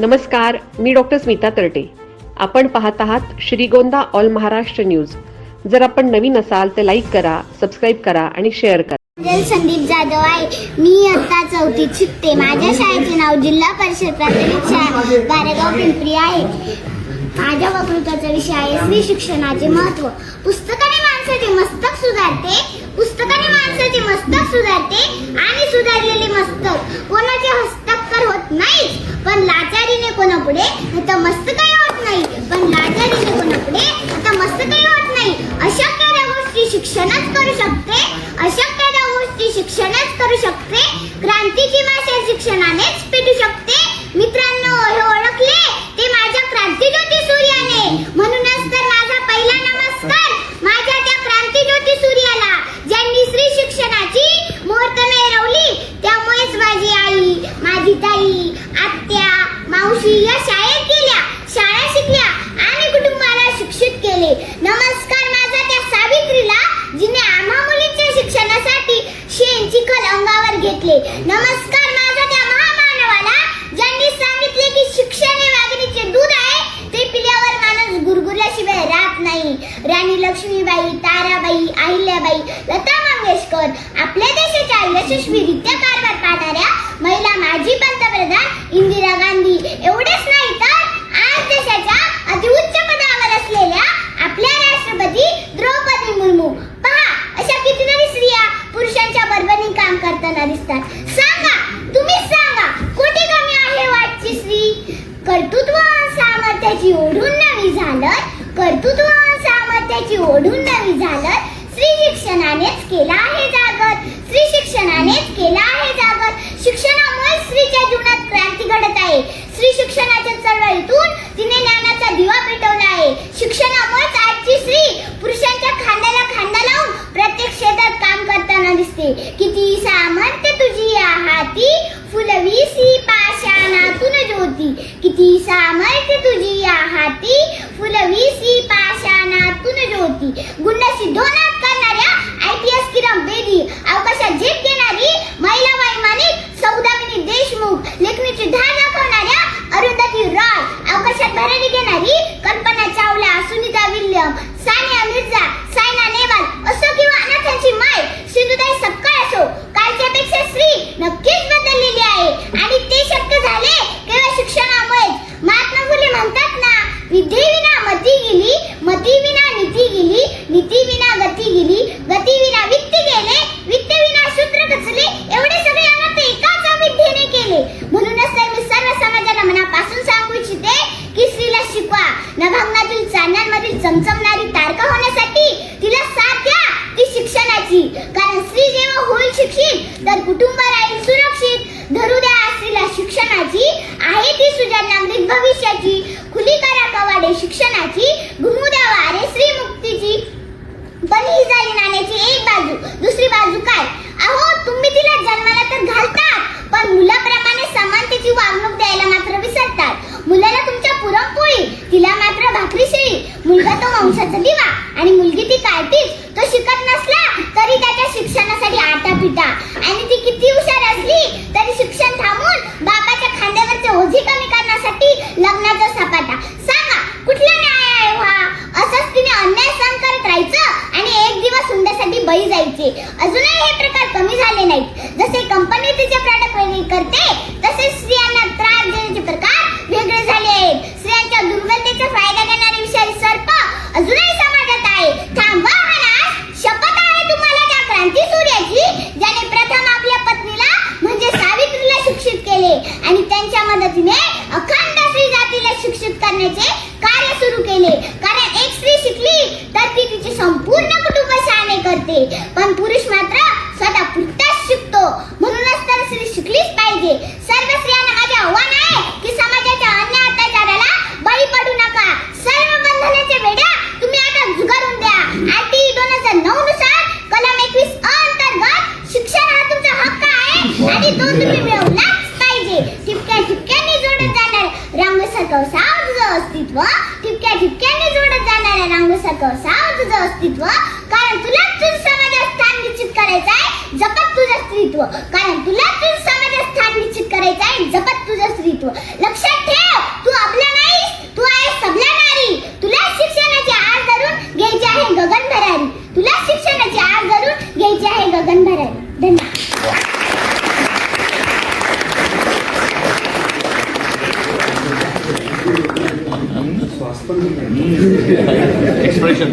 नमस्कार मी डॉक्टर स्मिता तरटे. आपण पाहत आहात श्रीगोंदा ऑल महाराष्ट्र न्यूज. जर आपण नवीन असाल तर लाईक करा सबस्क्राईब करा आणि शेअर करा. संदीप जाधव आहे. मी आता चौथीत शिकते. माझ्या शाळेचे नाव जिल्हा परिषद प्राथमिक शाळा पिंपरी आहे. माझ्या वक्तृत्वाचा विषय आहे स्त्री शिक्षणाचे महत्त्व. पुस्तकाने माणसाचे मस्तक सुधारते. पुस्तकाने माणसाचे मस्तक सुधारते आणि सुधारलेले मस्तक. कोणाचे तर होत नाहीच. पण लाचारीने कोणापुढे? आता मस्तकही होत नाही. पण लाचारीने कोणापुढे? आता मस्त काही होत नाही. अशक्य त्या गोष्टी शिक्षणच करू शकते. अशक्य त्या गोष्टी शिक्षणच करू शकते. क्रांतीची भाषा शिक्षणानेच पेटू शकते मित्रांनो हे ओळखले ते माझ्या क्रांतीज्योती सूर्याने म्हणूनच तर माझा पहिला नमस्कार माझ्या त्या क्रांतीज्योती सूर्याला ज्यांनी स्त्री शिक्षणाची मुहूर्त मिळवली त्यामुळेच माझी आई माझी ताई आत्या मावशी या शाळेत गेल्या शाळा शिकल्या आणि कुटुंबाला शिक्षित केले नमस्कार माझा त्या सावित्रीला जिने आम्हा मुलींच्या शिक्षणासाठी शेण चिखल अंगावर घेतले. नमस्कार माझा त्या महामानवाला. ज्यांनी सांगितले की शिक्षण हे वाघिणीचे दूध आहे ते पिल्यावर माणूस गुरगुरल्याशिवाय राहत नाही. राणी लक्ष्मीबाई ताराबाई अहिल्याबाई लता मंगेशकर आपल्या देशाच्या यशस्वीरित्या कारभार पाहणाऱ्या महिला माजी पंतप्रधान इंदिरा गांधी. एवढेच नाही असतात सांगा तुम्ही सांगा कुठे कमी आहे वाटची स्त्री? कर्तृत्व सामर्थ्याची ओढून नवी झालं कर्तृत्व सामर्थ्याची ओढून नवी झालं स्त्री शिक्षणानेच केला आहे जागत स्त्री शिक्षणानेच केला आहे जागत शिक्षणामुळे स्त्रीच्या जीवनात क्रांती घडत आहे. स्त्री शिक्षणाच्या चळवळी सामर्थ्य तुझी या हाती. फुलवीसी पाषाणातून ज्योती. गुंडाशी दोनात करणाऱ्या I P S Kiran Bedi. अवकाशात झेप घेणारी महिला वैमानिक सौदामिनी देशमुख. लेखणीची धार दाखवणाऱ्या अरुंधती रॉय. अवकाशात भरारी घेणारी कल्पना चावला सुनीता विल्यम सानिया मिर्झा सायना नेहवाल. असो किंवा अनाथांची माय सिंधुताई सपकाळ असो. कालच्यापेक्षा स्त्री नक्कीच बदललेली आहे. आणि ते शक्य झाले विना गती गेली गती विना वित्त गेले वित्त विना सूत्र कचले एवढे सगळे अनर्थ एकाच अविद्येने केले म्हणूनच तर मी सर्व समाजाला मनापासून सांगू इच्छिते की स्त्रीला शिकवा नभांगणातील चांदण्यांमधील चमचमणारी तारका होण्यासाठी तिला साथ द्या ती शिक्षणाची कारण स्त्री जेव्हा होईल शिक्षित तर कुटुंब राहील सुरक्षित धरू द्या स्त्रीला शिक्षणाची आहे ती सुजाण नागरिक भविष्याची खुली करा कवाडे शिक्षणाची घुमू द्या वारे स्त्री मुक्तीची पण ही झाली नाण्याची एक बाजू दुसरी बाजू काय? अहो तुम्ही तिला जन्माला तर घालता पण मुलाप्रमाणे समानतेची वागणूक द्यायला बळी जायचे. अजूनही हे प्रकार कमी झाले नाहीत. जसे कंपनी तिचे प्रॉडक्ट वेगळे करते तसे स्त्रियांना त्रास देण्याचे प्रकार वेगळे झाले आहेत. स्त्रियांच्या दुर्बलतेचा फायदा घेणारे विषारी सर्प अजूनही समाजात आहे थांबवा हा नाश शपथ आहे तुम्हाला त्या क्रांती सूर्याची ज्याने प्रथम आपल्या पत्नीला म्हणजे सावित्रीला शिक्षित केले आणि त्यांच्या मदतीने अखंड स्त्री जातीला शिक्षित करण्याचे कार्य सुरू केले कारण एक स्त्री शिकली तर ती तिचे संपूर्ण कुटुंब शहाणे करते पण स्त्रीत्व कारण तुला तुझ्या समाजात स्थान निश्चित करायचं आहे जपत तुझं स्त्रीत्व. लक्षात ठेव तू आपला नाही तू आहे सबला नारी. तुला शिक्षणाची आस धरून घ्यायची आहे गगन भरारी. तुला शिक्षणाची आस धरून घ्यायची आहे गगन भरारी. धन्यवाद. एक्सप्रेशन